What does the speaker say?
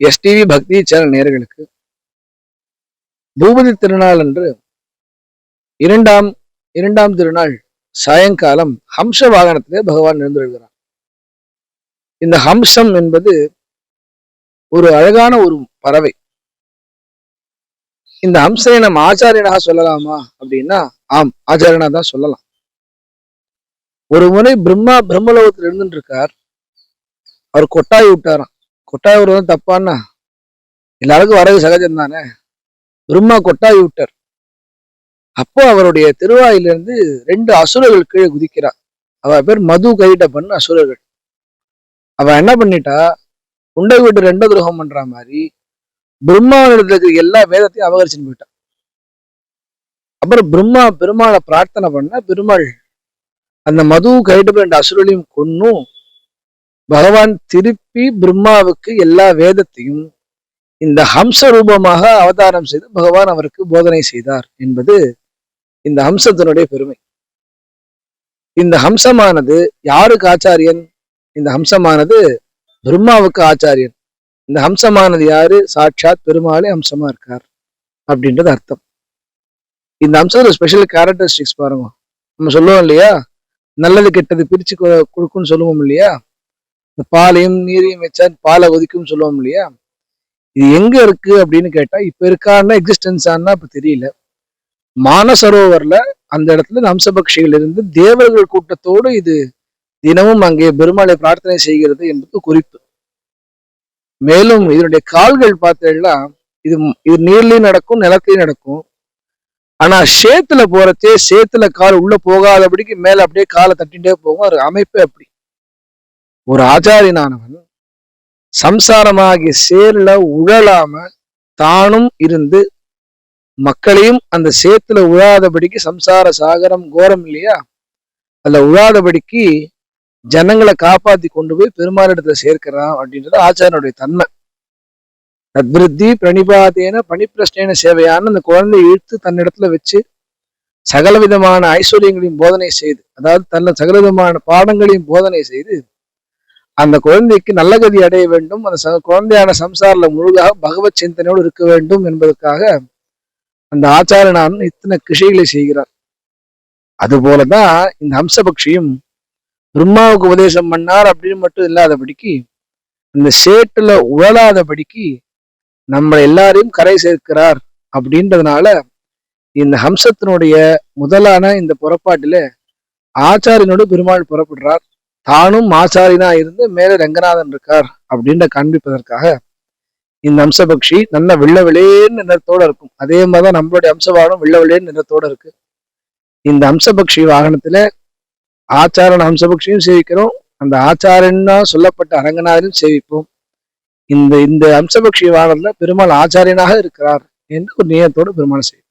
STV பக்தி channel நேர்களுக்கு பூபதி திருநாள் அன்று இரண்டாம் இரண்டாம் திருநாள் சாயங்காலம் ஹம்ச வாகனத்திலே பகவான் எழுந்திருக்கிறார் இந்த ஹம்சம் என்பது ஒரு அழகான ஒரு பறவை. இந்த ஹம்சனை நம்ம ஆச்சாரியனாக சொல்லலாமா அப்படின்னா ஆம் ஆச்சாரியனா தான் சொல்லலாம். ஒரு முறை பிரம்மா பிரம்மலோகத்தில் இருந்துட்டு இருக்கார். அவர் கொட்டாய் விட்டாராம். கொட்டாய் விடுறது தப்பான்னா? எல்லாருக்கும் வரது சகஜம் தானே பிரம்மா கொட்டாய் விட்டார். அப்போ அவருடைய திருவாயிலிருந்து ரெண்டு அசுரர்கள் கீழே குதிக்கிறார். அவ பேர் மது கையிட்ட பண்ண அசுரர்கள். அவ என்ன பண்ணிட்டா? உண்டை விட்டு ரெண்டு துரோகம் பண்ற மாதிரி பிரம்மாவிடத்துல இருக்கிற எல்லா வேதத்தையும் அபகரிச்சுன்னு போயிட்டான் அப்புறம் பிரம்மா பெருமாளை பிரார்த்தனை பண்ண பெருமாள் அந்த மது கைட்டு ரெண்டு அசுரலையும் கொன்னும். பகவான் திருப்பி பிரம்மாவுக்கு எல்லா வேதத்தையும் இந்த ஹம்ச ரூபமாக அவதாரம் செய்து பகவான் அவருக்கு போதனை செய்தார் என்பது இந்த ஹம்சத்தினுடைய பெருமை. இந்த ஹம்சமானது யாருக்கு ஆச்சாரியன்? இந்த ஹம்சமானது பிரம்மாவுக்கு ஆச்சாரியன். இந்த ஹம்சமானது யாரு? சாட்சாத் பெருமாளே ஹம்சமா இருக்கார் அப்படின்றது அர்த்தம். இந்த ஹம்சத்துல ஸ்பெஷல் கேரக்டரிஸ்டிக்ஸ் பாருங்க. நம்ம சொல்லுவோம் இல்லையா? நல்லது கெட்டது பிரிச்சு கொ- கொடுக்கும்னு சொல்லுவோம் இல்லையா? இந்த பாலையும் நீரையும் வச்சா பாலை ஒதிக்கும் சொல்லுவோம் இல்லையா? இது எங்க இருக்கு அப்படின்னு கேட்டா இப்ப இருக்கான்னா எக்ஸிஸ்டன்ஸ் ஆனா இப்ப தெரியல. மானசரோவர்ல அந்த இடத்துல இந்த இருந்து தேவர்கள் கூட்டத்தோடு இது தினமும் அங்கே பெருமாளை பிரார்த்தனை செய்கிறது என்பது குறிப்பு. மேலும் இதனுடைய கால்கள் பார்த்தீங்கன்னா இது இது நீர்லயும் நடக்கும் நிலத்திலையும் நடக்கும். ஆனா சேத்துல போறதே சேத்துல கால் உள்ள போகாதபடிக்கு மேல அப்படியே காலை தட்டிகிட்டே போகும். ஒரு அமைப்பே அப்படி. ஒரு ஆச்சாரியனானவன் சம்சாரமாகிய சேர்ல உழலாம தானும் இருந்து மக்களையும் அந்த சேத்துல உழாதபடிக்கு சம்சார சாகரம் கோரம் இல்லையா? அதுல உழாதபடிக்கு ஜனங்களை காப்பாத்தி கொண்டு போய் பெருமாளிடத்துல சேர்க்கிறான் அப்படின்றது ஆச்சாரியனுடைய தன்மை. தத்விருத்தி பிரணிபாதேன பணிப்பிரஷ்னேன சேவையான அந்த குழந்தையை இழுத்து தன்னிடத்துல வச்சு சகல விதமான ஐஸ்வர்யங்களையும் போதனை செய்து அதாவது தன்னை சகல விதமான பாடங்களையும் போதனை செய்து அந்த குழந்தைக்கு நல்ல கதி அடைய வேண்டும். அந்த ச- குழந்தையான சம்சாரில முழுதாக பகவத் சிந்தனையோடு இருக்க வேண்டும் என்பதற்காக அந்த ஆச்சாரனான் இத்தனை கிருஷிகளை செய்கிறார். அதுபோலதான் இந்த ஹம்சபக்ஷியும் பிரம்மாவுக்கு உபதேசம் பண்ணார் அப்படின்னு மட்டும் இல்லாதபடிக்கு இந்த சேட்டுல உழலாதபடிக்கு நம்ம எல்லாரையும் கரை சேர்க்கிறார் அப்படின்றதுனால இந்த ஹம்சத்தினுடைய முதலான இந்த புறப்பாட்டில ஆச்சாரியனோடு பெருமாள் புறப்படுறார். தானும் ஆச்சாரியனா இருந்து மேல ரங்கநாதன் இருக்கார் அப்படின்ற காண்பிப்பதற்காக இந்த அம்சபக்ஷி நல்ல வெள்ள வெளியேன்னு நிறத்தோட இருக்கும். அதே மாதிரிதான் நம்மளுடைய அம்சவாகனம் வெள்ள வெளியேன்னு நிறத்தோட இருக்கு. இந்த அம்சபக்ஷி வாகனத்துல ஆச்சாரன் அம்சபக்ஷியும் சேவிக்கிறோம். அந்த ஆச்சாரன்னா சொல்லப்பட்ட அரங்கநாதனும் சேவிப்போம். இந்த இந்த அம்சபக்ஷி வாகனத்துல பெருமாள் ஆச்சாரியனாக இருக்கிறார் என்று ஒரு நியத்தோடு பெருமாள் செய்வோம்